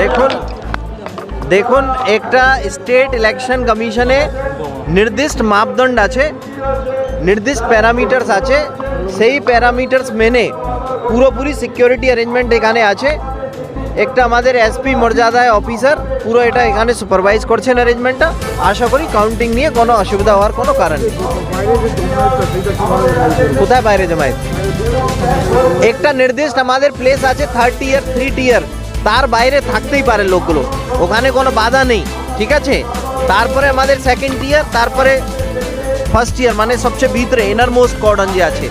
দেখুন দেখুন, একটা স্টেট ইলেকশন কমিশনে নির্দিষ্ট মাপদণ্ড আছে, নির্দিষ্ট প্যারামিটার্স আছে, সেই প্যারামিটার্স মেনে পুরোপুরি সিকিউরিটি অ্যারেঞ্জমেন্ট এখানে আছে। একটা আমাদের এসপি মর্যাদায় অফিসার পুরো এটা এখানে সুপারভাইজ করছেন অ্যারেঞ্জমেন্টটা আশা করি কাউন্টিং নিয়ে কোনো অসুবিধা হওয়ার কোনো কারণ নেই? কোথায় বাইরে জমায়েত একটা নির্দিষ্ট আমাদের প্লেস আছে থার্ড টিয়ার থ্রি টিয়ার তার বাইরে থাকতেই পারে লোকগুলো। ওখানে কোনো বাধা নেই, ঠিক আছে? তারপরে আমাদের সেকেন্ড টিয়ার তারপরে ফার্স্ট ইয়ার মানে সবচেয়ে ভিতরে ইনার মোস্ট কর্ডন যে আছে।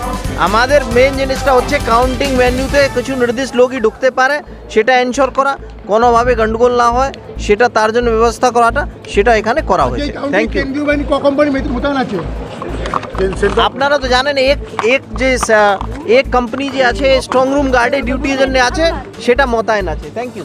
আমাদের মেন জিনিসটা হচ্ছে কাউন্টিং ভেন্যুতে কিছু নির্দিষ্ট লোকই ঢুকতে পারে সেটা এনশোর করা কোনোভাবে গন্ডগোল না হয় সেটা তার জন্য ব্যবস্থা করাটা সেটা এখানে করা হয়েছে। থ্যাংক ইউ মোতায়েন আছে? আপনারা তো জানেন এক এক যে এক কোম্পানি যে আছে স্ট্রং রুম গার্ডে ডিউটির জন্য আছে সেটা মোতায়েন আছে। Thank you